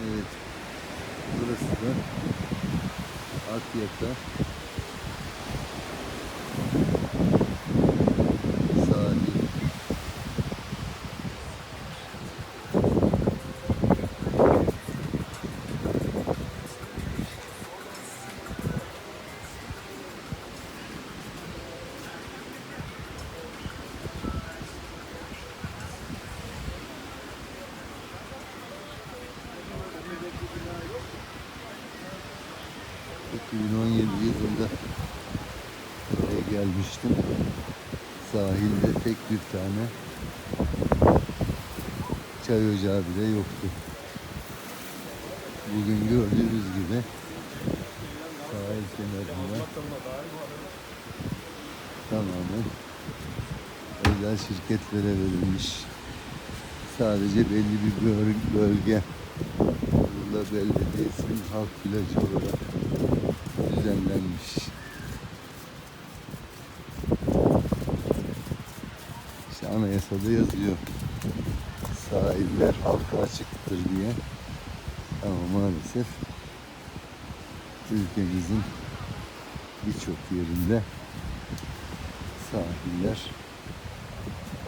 Evet. Burası da Akyaka ...2017 yılında buraya gelmiştim. Sahilde tek bir tane çay ocağı bile yoktu. Bugün gördüğünüz gibi sahil kenarında tamamen özel şirketlere verilmiş. Sadece belli bir böl- bölge Urla Belediyesi'nin halk plajı olarak İşte anayasada yazıyor. Sahiller halka açıktır diye. Ama maalesef ülkemizin birçok yerinde sahiller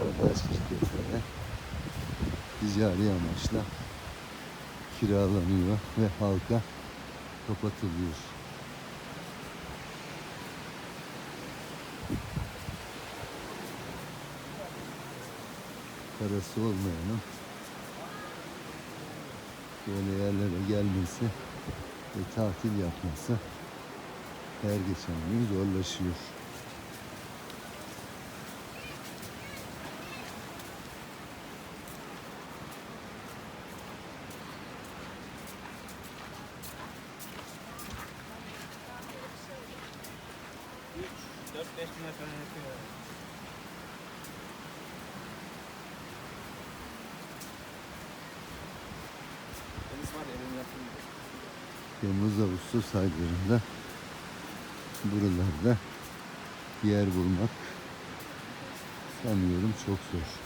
özel şirketlere ticari amaçla kiralanıyor ve halka kapatılıyor. Parası olmayanın böyle yerlere gelmesi ve tatil yapması her geçen gün zorlaşıyor. Dört beş. Temmuz Ağustos aylarında buralarda yer bulmak sanıyorum çok zor.